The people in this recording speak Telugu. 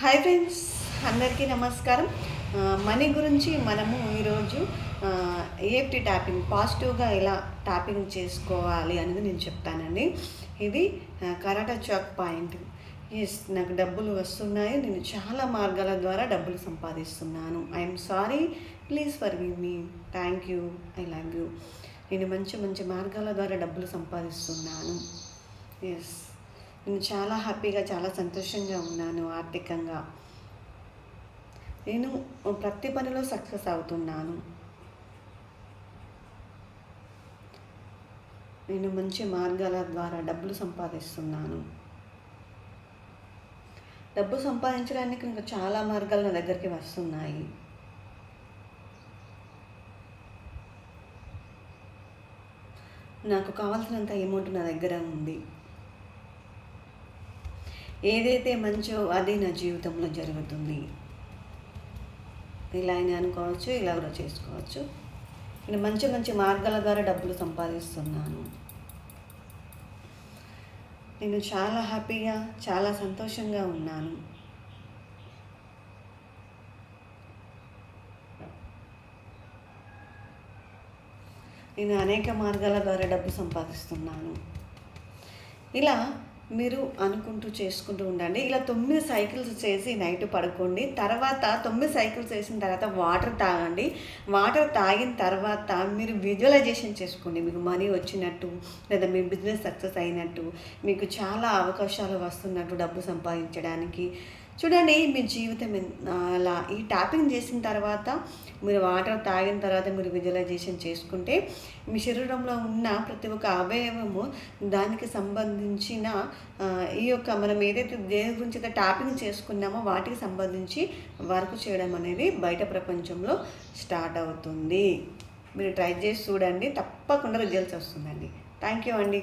హాయ్ ఫ్రెండ్స్ అందరికీ నమస్కారం. మనీ గురించి మనము ఈరోజు ఏఫ్టి ట్యాపింగ్ పాజిటివ్గా ఎలా ట్యాపింగ్ చేసుకోవాలి అనేది నేను చెప్తానండి. ఇది కరాటా చాక్ పాయింట్. ఎస్ నాకు డబ్బులు వస్తున్నాయి. నేను చాలా మార్గాల ద్వారా డబ్బులు సంపాదిస్తున్నాను. I'm sorry please for me thank you I love you నేను మంచి మంచి మార్గాల ద్వారా డబ్బులు సంపాదిస్తున్నాను. ఎస్ నేను చాలా హ్యాపీగా చాలా సంతోషంగా ఉన్నాను ఆర్థికంగా. నేను ప్రతి పనిలో సక్సెస్ అవుతున్నాను. నేను మంచి మార్గాల ద్వారా డబ్బులు సంపాదిస్తున్నాను. డబ్బు సంపాదించడానికి ఇంకా చాలా మార్గాలు నా దగ్గరికి వస్తున్నాయి. నాకు కావాల్సినంత అమౌంట్ నా దగ్గర ఉంది. ఏదైతే మంచో అది నా జీవితంలో జరుగుతుంది. ఇలా అని అనుకోవచ్చు ఇలా కూడా చేసుకోవచ్చు. నేను మంచి మంచి మార్గాల ద్వారా డబ్బులు సంపాదిస్తున్నాను. నేను చాలా హ్యాపీగా చాలా సంతోషంగా ఉన్నాను. నేను అనేక మార్గాల ద్వారా డబ్బు సంపాదిస్తున్నాను. ఇలా మీరు అనుకుంటూ చేసుకుంటూ ఉండండి. ఇలా తొమ్మిది సైకిల్స్ చేసి నైట్ పడుకోండి. తర్వాత తొమ్మిది సైకిల్స్ చేసిన తర్వాత వాటర్ తాగండి. వాటర్ తాగిన తర్వాత మీరు విజువలైజేషన్ చేసుకోండి. మీకు మనీ వచ్చినట్టు లేదా మీ బిజినెస్ సక్సెస్ అయినట్టు మీకు చాలా అవకాశాలు వస్తున్నట్టు డబ్బు సంపాదించడానికి చూడండి మీ జీవితం అలా ఈ ట్యాపింగ్ చేసిన తర్వాత మీరు వాటర్ తాగిన తర్వాత మీరు విజువలైజేషన్ చేసుకుంటే మీ శరీరంలో ఉన్న ప్రతి ఒక్క అవయవము దానికి సంబంధించిన ఈ యొక్క మనం ఏదైతే దేని గురించి అయితే ట్యాపింగ్ చేసుకున్నామో వాటికి సంబంధించి వర్క్ చేయడం అనేది బయట ప్రపంచంలో స్టార్ట్ అవుతుంది. మీరు ట్రై చేసి చూడండి తప్పకుండా రిజల్ట్స్ వస్తుందండి. థ్యాంక్ యూ అండి.